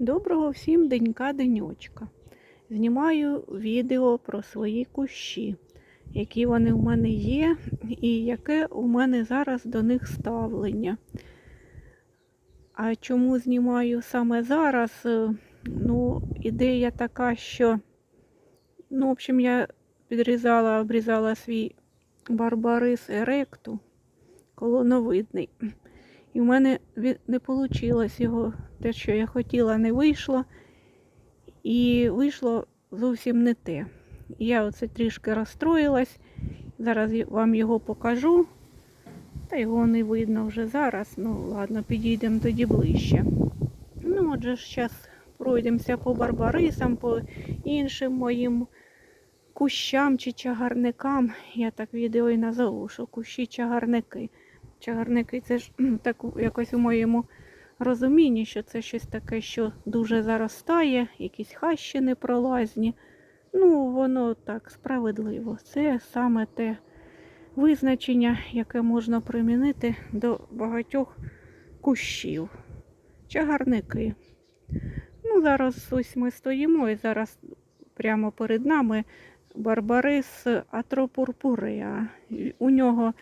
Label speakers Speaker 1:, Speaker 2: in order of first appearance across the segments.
Speaker 1: Доброго всім денька деньочка. Знімаю відео про свої кущі, які вони в мене є, і яке у мене зараз до них ставлення. А чому знімаю саме зараз? Е, Ну, ідея така, що, ну, в общем, я підрізала, обрізала свій барбарис еректу, колоновидний. І в мене не вийшло його, те, що я хотіла, не вийшло. І вийшло зовсім не те. Я оце трішки розстроїлась. Зараз вам його покажу. Та його не видно вже зараз. Ну, ладно, підійдемо тоді ближче. Ну, отже, зараз пройдемося по барбарисам, по іншим моїм кущам чи чагарникам. Я так відео і назову, що кущі чагарники. Чагарники це ж так якось у моєму розумінні, що це щось таке, що дуже заростає, якісь хащі непролазні. Ну, воно так справедливо. Це саме те визначення, яке можна примінити до багатьох кущів. Чагарники. Ну, зараз ось ми стоїмо і зараз прямо перед нами барбарис атропурпуреа. У нього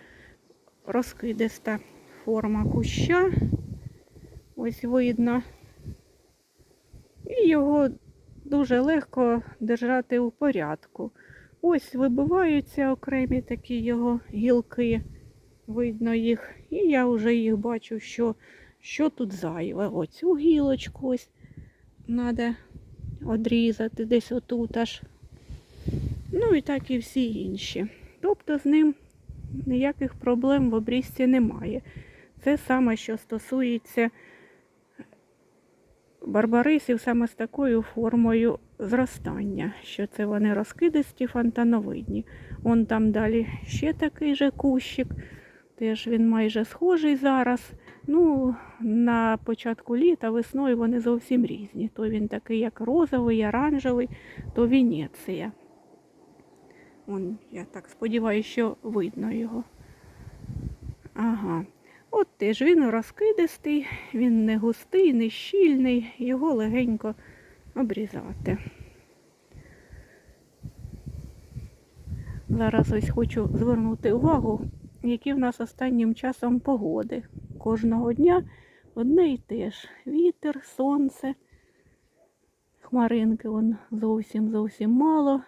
Speaker 1: розкидиста форма куща. Ось видно. І його дуже легко держати у порядку. Ось вибиваються окремі такі його гілки, видно їх. І я вже їх бачу, що, що тут зайве. Оцю гілочку ось треба одрізати десь отут аж. Ну і так і всі інші. Тобто з ним ніяких проблем в обрізці немає. Це саме, що стосується барбарисів саме з такою формою зростання, що це вони розкидисті, фонтановидні. Вон там далі ще такий же кущик, теж він майже схожий зараз. Ну, на початку літа, весною вони зовсім різні. То він такий, як розовий, оранжевий, то Венеція. Вон, я так сподіваюся, що видно його. Ага. От теж він розкидистий, він не густий, не щільний, його легенько обрізати. Зараз ось хочу звернути увагу, які в нас останнім часом погоди. Кожного дня одне і те ж. Вітер, сонце, хмаринки вон зовсім зовсім мало.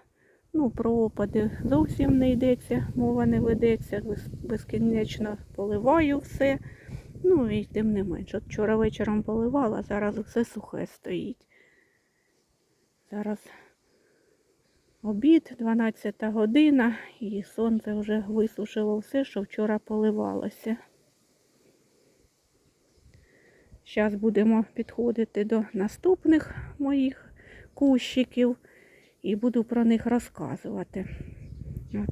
Speaker 1: Ну, про опади зовсім не йдеться, мова не ведеться, безкінечно поливаю все. Ну і тим не менш. От вчора вечором поливала, зараз все сухе стоїть. Зараз обід, 12 година, і сонце вже висушило все, що вчора поливалося. Зараз будемо підходити до наступних моїх кущиків і буду про них розказувати.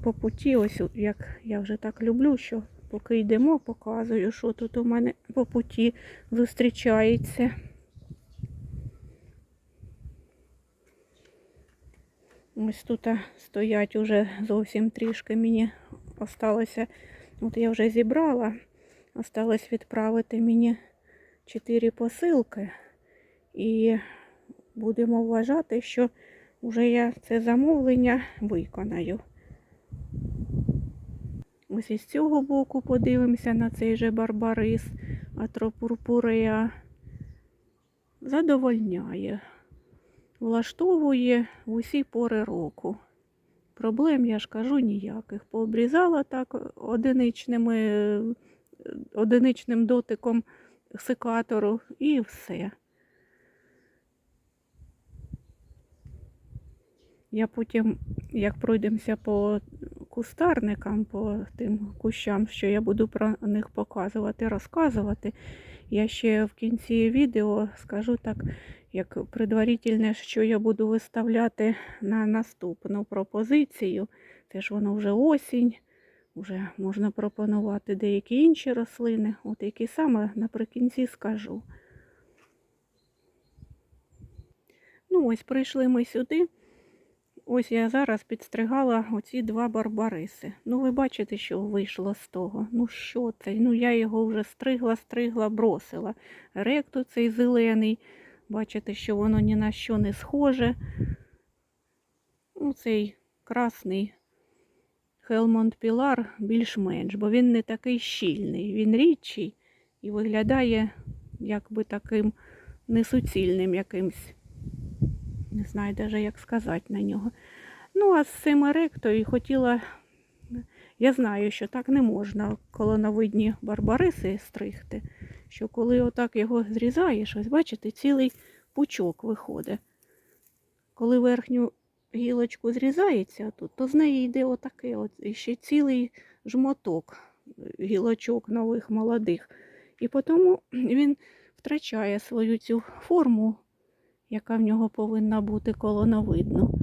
Speaker 1: По путі, ось як я вже так люблю, що поки йдемо, показую, що тут у мене по путі зустрічається. Ось тут стоять уже зовсім трішки мені осталося. От я вже зібрала, осталось відправити мені чотири посилки. І будемо вважати, що вже я це замовлення виконаю. Ось із цього боку подивимося на цей же барбарис атропурпурея. Задовольняє, влаштовує в усі пори року. Проблем, я ж кажу, ніяких. Пообрізала так одиничними, е, одиничним дотиком секатору і все. Я потім, як пройдемося по кустарникам, по тим кущам, що я буду про них показувати, розказувати, я ще в кінці відео скажу так, як предварительне, що я буду виставляти на наступну пропозицію. Це ж воно вже осінь, вже можна пропонувати деякі інші рослини, от які саме наприкінці скажу. Ну, ось прийшли ми сюди. Ось я зараз підстригала оці два барбариси. Ну, ви бачите, що вийшло з того. Ну, що це? Ну, я його вже стригла, стригла, бросила. Ректу цей зелений Бачите, що воно ні на що не схоже. Ну, цей красний Хелмонд Пілар більш-менш, бо він не такий щільний, він рідший і виглядає якби таким несуцільним якимсь. Не знаю навіть, як сказати на нього. Ну, а з цим еректою хотіла. Я знаю, що так не можна колоновидні барбариси стригти, що коли отак його зрізаєш, ось бачите, цілий пучок виходить. Коли верхню гілочку зрізається тут, то з неї йде отакий от ще цілий жмоток гілочок нових молодих. І тому він втрачає свою цю форму, яка в нього повинна бути колоновидну.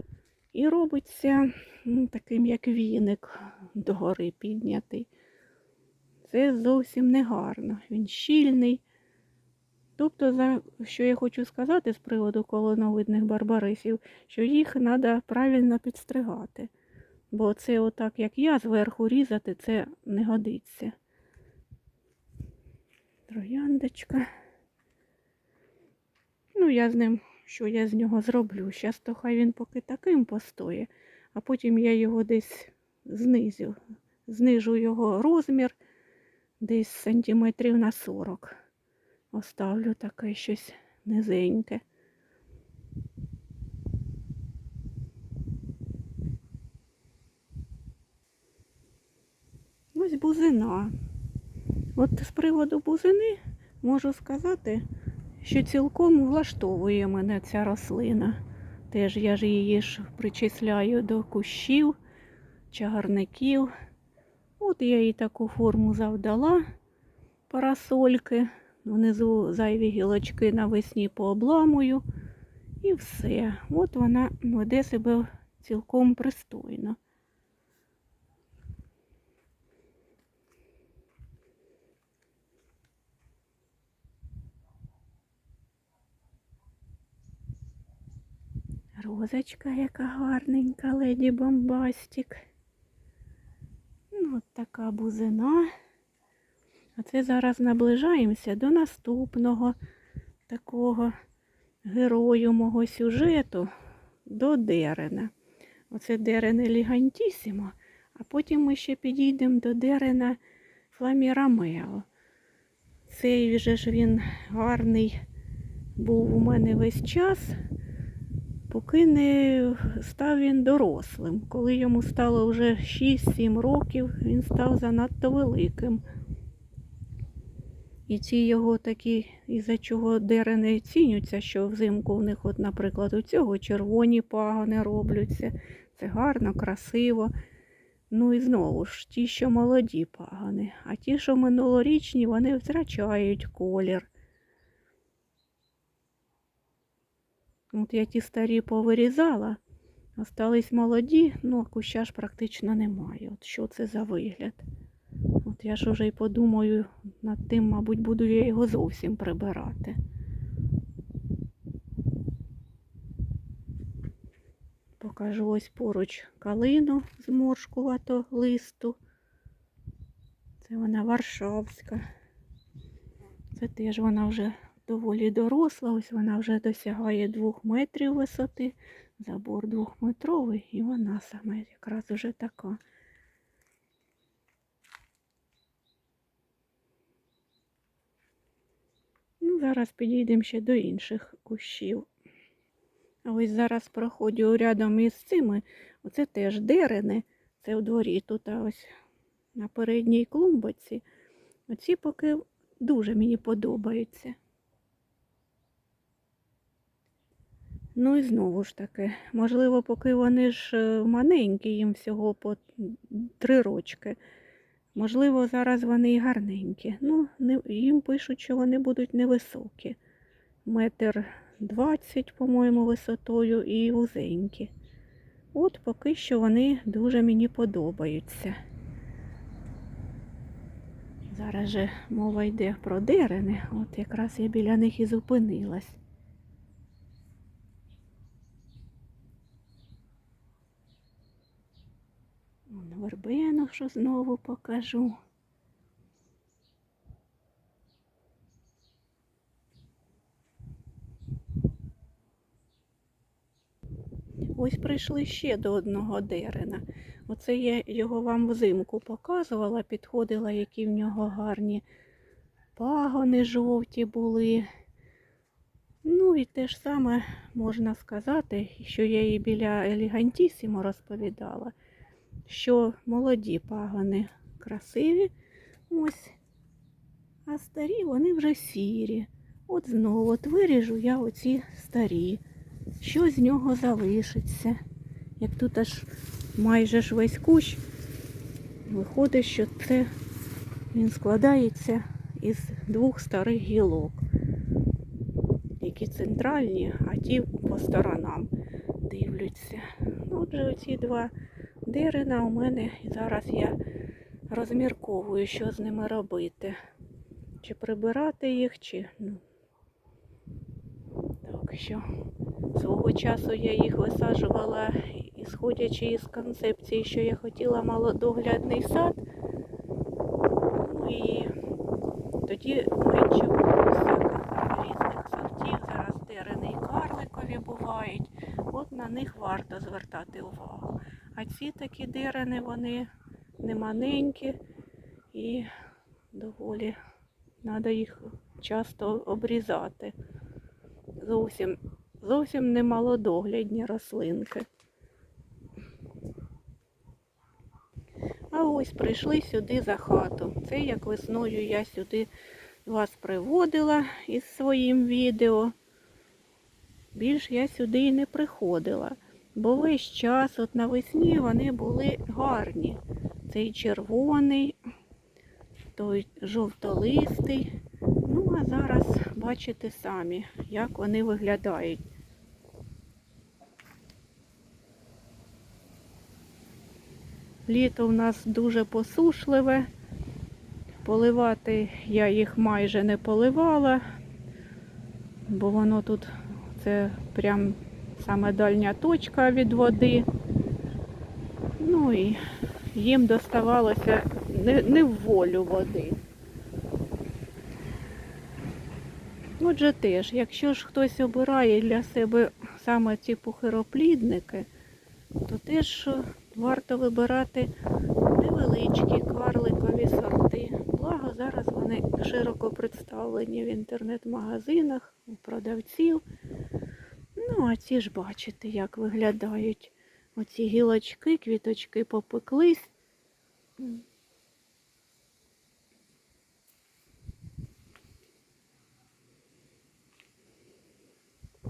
Speaker 1: І робиться ну, таким, як віник догори піднятий. Це зовсім не гарно. Він щільний. Тобто, за що я хочу сказати з приводу колоновидних барбарисів, що їх треба правильно підстригати. Бо це отак, як я, зверху різати, це не годиться. Трояндочка. Ну, я з ним, що я з нього зроблю. Щас то хай він поки таким постоє, а потім я його десь знизю, знижу його розмір десь сантиметрів на 40. Оставлю таке щось низеньке. Ось бузина. От з приводу бузини можу сказати, що цілком влаштовує мене ця рослина. Теж я ж її ж причисляю до кущів, чагарників. От я їй таку форму завдала парасольки. Внизу зайві гілочки навесні пообламую. І все. От вона веде себе цілком пристойно. Розочка, яка гарненька, леді бомбастик. Ну, от така бузина. А це зараз наближаємося до наступного такого герою мого сюжету, до Дерена. Оце Дерене Лігантісімо, а потім ми ще підійдемо до Дерена Фламірамео. Цей вже ж він гарний був у мене весь час, поки не став він дорослим. Коли йому стало вже 6-7 років, він став занадто великим. І ці його такі, із-за чого дерени цінються, що взимку в них, от, наприклад, у цього червоні пагони робляться. Це гарно, красиво. Ну і знову ж, ті, що молоді пагони, а ті, що минулорічні, вони втрачають колір. От я ті старі повирізала, остались молоді, ну а куща ж практично немає. От що це за вигляд? От я ж вже й подумаю над тим, мабуть, буду я його зовсім прибирати. Покажу ось поруч калину зморшкувато листу. Це вона Варшавська. Це теж вона вже доволі доросла, ось вона вже досягає двох метрів висоти, забор двохметровий, і вона саме якраз вже така. Ну, зараз підійдемо ще до інших кущів. А ось зараз проходжу рядом із цими. Оце теж дерени. Це у дворі тут а ось на передній клумбоці. Оці поки дуже мені подобаються. Ну і знову ж таки, можливо, поки вони ж е, маленькі, їм всього по три рочки. Можливо, зараз вони і гарненькі. Ну, не, їм пишуть, що вони будуть невисокі. Метр двадцять, по-моєму, висотою і вузенькі. От поки що вони дуже мені подобаються. Зараз же мова йде про дерени, от якраз я біля них і зупинилась. вербенок, що знову покажу. Ось прийшли ще до одного дерена. Оце я його вам взимку показувала, підходила, які в нього гарні пагони жовті були. Ну і те ж саме можна сказати, що я її біля Елігантісімо розповідала що молоді пагони красиві, ось, а старі вони вже сірі. От знову от виріжу я оці старі. Що з нього залишиться? Як тут аж майже ж весь кущ, виходить, що це він складається із двох старих гілок, які центральні, а ті по сторонам дивляться. Ну, Отже, оці два дерена у мене і зараз я розмірковую, що з ними робити. Чи прибирати їх, чи ну. Так що свого часу я їх висаджувала, ісходячи із концепції, що я хотіла малодоглядний сад. Ну і тоді менше всяких різних сортів. Зараз дерени і карликові бувають. От на них варто звертати увагу. А ці такі дерени, вони не маленькі і доволі треба їх часто обрізати. Зовсім, зовсім не малодоглядні рослинки. А ось прийшли сюди за хату. Це як весною я сюди вас приводила із своїм відео. Більш я сюди і не приходила, бо весь час от навесні вони були гарні. Цей червоний, той жовтолистий. Ну, а зараз бачите самі, як вони виглядають. Літо в нас дуже посушливе. Поливати я їх майже не поливала, бо воно тут це прям саме дальня точка від води. Ну і їм доставалося не, не в волю води. Отже теж, якщо ж хтось обирає для себе саме ці пухироплідники, то теж варто вибирати невеличкі карликові сорти. Благо зараз вони широко представлені в інтернет-магазинах, у продавців. Ну, а ці ж бачите, як виглядають оці гілочки, квіточки попеклись.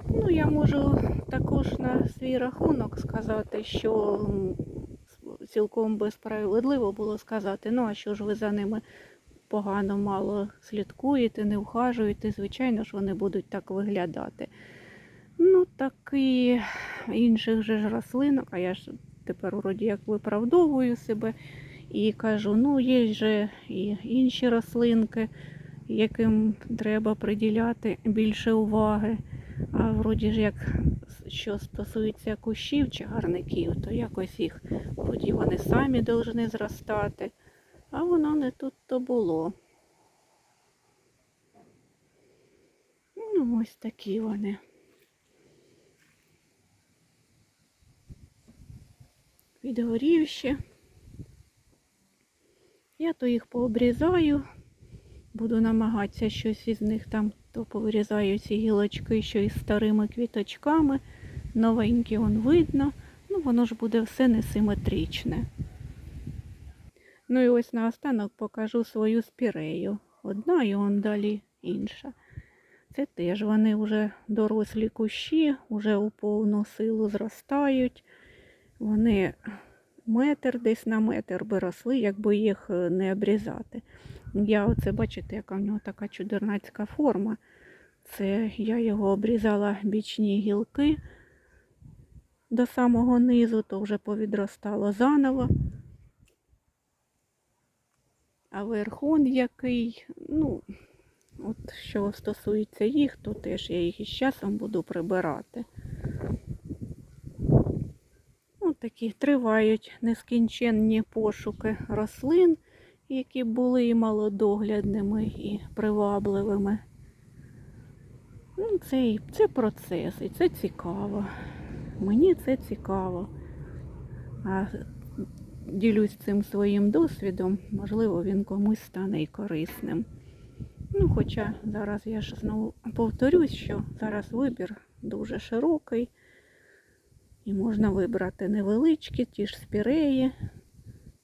Speaker 1: Ну, я можу також на свій рахунок сказати, що цілком безсправедливо було сказати, ну а що ж ви за ними погано мало слідкуєте, не вхажуєте, звичайно ж вони будуть так виглядати. Так і інших же ж рослинок, а я ж тепер вроді як виправдовую себе і кажу, ну є же і інші рослинки, яким треба приділяти більше уваги. А вроді ж як що стосується кущів чи гарників, то якось їх вроді вони самі повинні зростати, а воно не тут то було. Ну, ось такі вони. Підгорівші. Я то їх пообрізаю, буду намагатися щось із них там, то повирізаю ці гілочки, що із старими квіточками. Новенькі он видно, ну воно ж буде все несиметричне. Ну і ось наостанок покажу свою спірею. Одна і он далі інша. Це теж вони вже дорослі кущі, вже у повну силу зростають. Вони метр десь на метр би росли, якби їх е, не обрізати. Я оце бачите, яка в нього така чудернацька форма. Це я його обрізала бічні гілки до самого низу, то вже повідростало заново. А верхон який, ну, от що стосується їх, то теж я їх із часом буду прибирати. Такі тривають нескінченні пошуки рослин, які були і малодоглядними, і привабливими. Ну, це, це процес, і це цікаво. мені це цікаво. А ділюсь цим своїм досвідом, можливо, він комусь стане і корисним. Ну, хоча зараз я ж знову повторюсь, що зараз вибір дуже широкий. І можна вибрати невеличкі, ті ж спіреї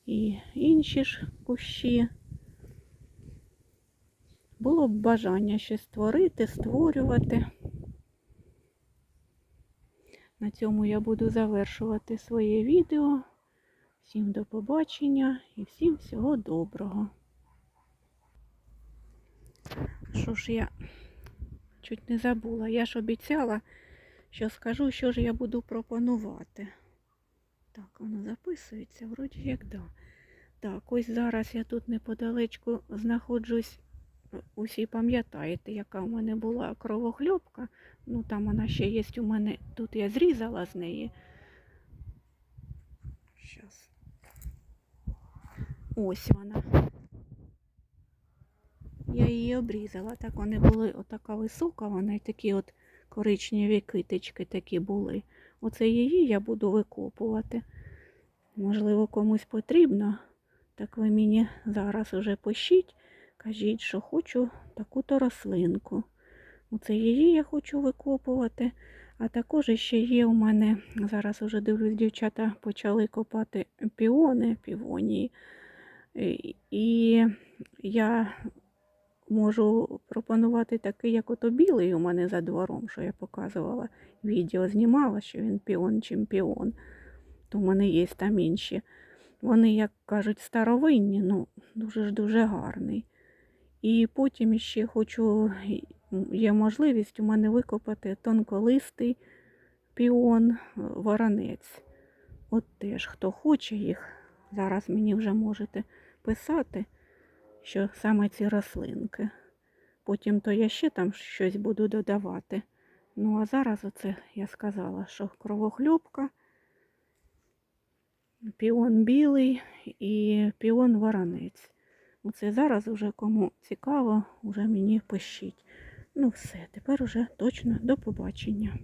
Speaker 1: і інші ж кущі. Було б бажання щось створити, створювати. На цьому я буду завершувати своє відео. Всім до побачення і всім всього доброго. Що ж я чуть не забула. Я ж обіцяла, що скажу, що ж я буду пропонувати. Так, воно записується, вроді як да. Так, ось зараз я тут неподалечку знаходжусь. Усі пам'ятаєте, яка у мене була кровохльопка. Ну, там вона ще є у мене, тут я зрізала з неї. Щас. Ось вона. Я її обрізала. Так вони були отака висока, вона і такі от коричневі китички такі були. Оце її я буду викопувати. Можливо, комусь потрібно. Так ви мені зараз уже пишіть. Кажіть, що хочу таку-то рослинку. Оце її я хочу викопувати. А також ще є у мене, зараз уже дивлюсь, дівчата почали копати піони, півонії. І- я можу пропонувати такий, як ото білий у мене за двором, що я показувала. Відео знімала, що він піон чемпіон. То в мене є там інші. Вони, як кажуть, старовинні, ну дуже ж дуже гарний. І потім ще хочу, є можливість у мене викопати тонколистий піон, е, воронець. От теж, хто хоче їх, зараз мені вже можете писати, що саме ці рослинки. Потім то я ще там щось буду додавати. Ну, а зараз оце я сказала, що кровохльопка, піон білий і піон воронець. Оце зараз уже кому цікаво, вже мені пишіть. Ну все, тепер уже точно до побачення.